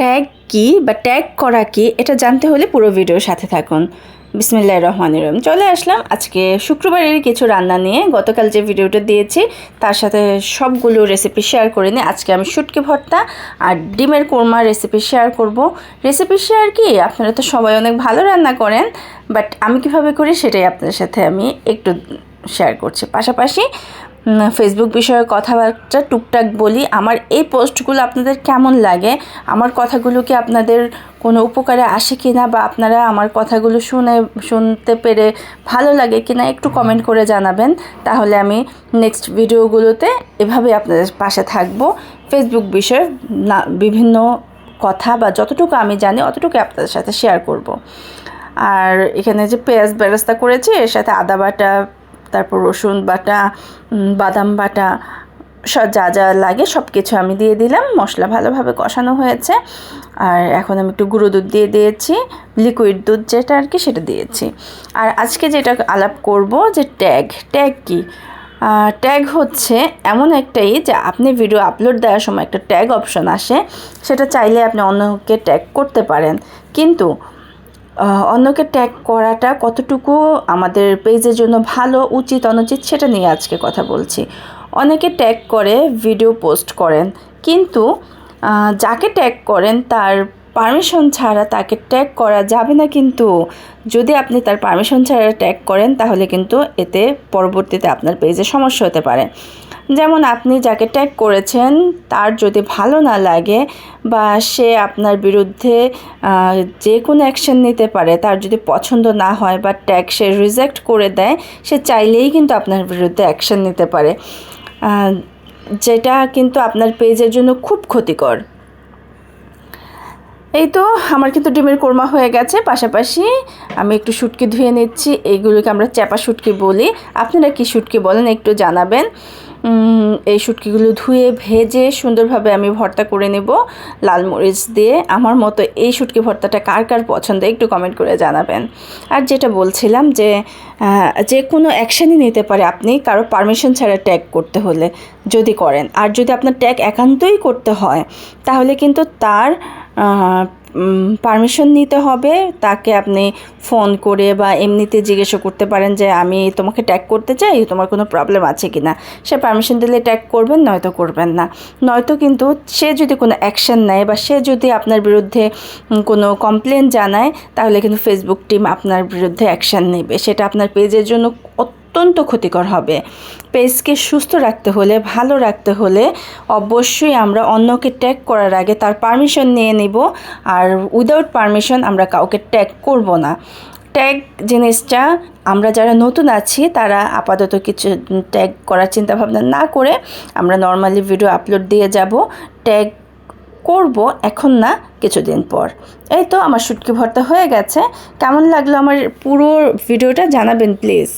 Tag কি বা tag করা কি, এটা জানতে হলে পুরো ভিডিওর সাথে থাকুন। বিসমিল্লাহ রহমান রহিম। চলে আসলাম আজকে শুক্রবারের কিছু রান্না নিয়ে। গতকাল যে ভিডিওটা দিয়েছি, তার সাথে সবগুলো রেসিপি শেয়ার করে নিই আজকে আমি শুটকি ভর্তা আর ডিমের কোরমা রেসিপি শেয়ার করব। রেসিপি শেয়ার কি, আপনারা তো সবাই অনেক ভালো রান্না করেন বাট আমি কীভাবে করি সেটাই আপনাদের সাথে আমি একটু শেয়ার করছি। পাশাপাশি ফেসবুক বিষয়ে কথাবার্তা টুকটাক বলি। আমার এই পোস্টগুলো আপনাদের কেমন লাগে? আমার কথাগুলো কি আপনাদের কোনো উপকারে আসে কি না বা আপনারা আমার কথাগুলো শুনে, শুনতে পেরে ভালো লাগে কি না একটু কমেন্ট করে জানাবেন। তাহলে আমি নেক্সট ভিডিওগুলোতে এভাবে আপনাদের পাশে থাকব। ফেসবুক বিষয়ে না, বিভিন্ন কথা বা যতটুকু আমি জানি অতটুকু আপনাদের সাথে শেয়ার করব। আর এখানে যে পেঁয়াজ বেরেস্তা করেছি, এর সাথে আদা বাটা তারপর রসুন বাটা বাদাম বাটা, সব যা যা লাগে সব কিছু আমি দিয়ে দিলাম। মশলা ভালোভাবে কষানো হয়েছে। আর এখন আমি একটু গুঁড়ো দুধ দিয়ে দিয়েছি লিকুইড দুধ যেটা আর কি সেটা দিয়েছি। আর আজকে যেটা আলাপ করব যে ট্যাগ ট্যাগ কি? ট্যাগ হচ্ছে এমন একটাই যে আপনি ভিডিও আপলোড দেওয়ার সময় একটা ট্যাগ অপশন আসে, সেটা চাইলে আপনি অন্যকে ট্যাগ করতে পারেন। কিন্তু অন্যকে ট্যাগ করাটা কতটুকু আমাদের পেজের জন্য ভালো, উচিত, অনুচিত সেটা নিয়ে আজকে কথা বলছি। অনেকে ট্যাগ করে ভিডিও পোস্ট করেন। কিন্তু যাকে ট্যাগ করেন তার পারমিশন ছাড়া তাকে ট্যাগ করা যাবে না কিন্তু। যদি আপনি তার পারমিশন ছাড়া ট্যাগ করেন, তাহলে কিন্তু এতে পরবর্তীতে আপনার পেজে সমস্যা হতে পারে। যেমন আপনি যাকে ট্যাগ করেছেন, তার যদি ভালো না লাগে বা সে আপনার বিরুদ্ধে যে কোনো অ্যাকশন নিতে পারে, তার যদি পছন্দ না হয় বা ট্যাগ সে রিজেক্ট করে দেয়, সে চাইলেই কিন্তু আপনার বিরুদ্ধে অ্যাকশন নিতে পারে। যেটা কিন্তু আপনার পেজের জন্য খুব ক্ষতিকর। এই তো, আমার কিন্তু ডিমের কোরমা হয়ে গেছে। পাশাপাশি আমি একটু শুটকি ধুয়ে নিচ্ছি। এইগুলোকে আমরা চ্যাপা শুটকি বলি। আপনারা কি শুটকি বলেন একটু জানাবেন। এই শুটকিগুলো ধুয়ে ভেজে সুন্দরভাবে আমি ভর্তা করে নেব লাল মরিচ দিয়ে। আমার মতো এই শুটকি ভর্তাটা কার কার পছন্দ একটু কমেন্ট করে জানাবেন। আর যেটা বলছিলাম যে যে কোনো অ্যাকশানই নিতে পারে আপনি, কারও পারমিশন ছাড়া ট্যাগ করতে হলে যদি করেন। আর যদি আপনার ট্যাগ একান্তই করতে হয়, তাহলে কিন্তু তার পারমিশন নিতে হবে। তাকে আপনি ফোন করে বা এমনিতে জিজ্ঞেস করতে পারেন যে, আমি তোমাকে ট্যাগ করতে চাই, তোমার কোনো প্রবলেম আছে কি না সে পারমিশন দিলে ট্যাগ করবেন, নয়তো করবেন না। নয়তো কিন্তু সে যদি কোনো অ্যাকশন নেয় বা সে যদি আপনার বিরুদ্ধে কোনো কমপ্লেন জানায়, তাহলে কিন্তু ফেসবুক টিম আপনার বিরুদ্ধে অ্যাকশন নেবে। সেটা আপনার পেজের জন্য অত্যন্ত ক্ষতিকর হবে। পেজকে সুস্থ রাখতে হলে, ভালো রাখতে হলে অবশ্যই আমরা অন্যকে ট্যাগ করার আগে তার পারমিশন নিয়ে নিব। আর উইদাউট পারমিশন আমরা কাউকে ট্যাগ করব না। ট্যাগ জিনিসটা আমরা যারা নতুন আছি, তারা আপাতত কিছু ট্যাগ করার চিন্তাভাবনা না করে আমরা নর্মালি ভিডিও আপলোড দিয়ে যাব। ট্যাগ করব এখন না, কিছুদিন পর। এই তো, আমার শুটকি ভর্তা হয়ে গেছে। কেমন লাগল আমার পুরো ভিডিওটা জানাবেন প্লিজ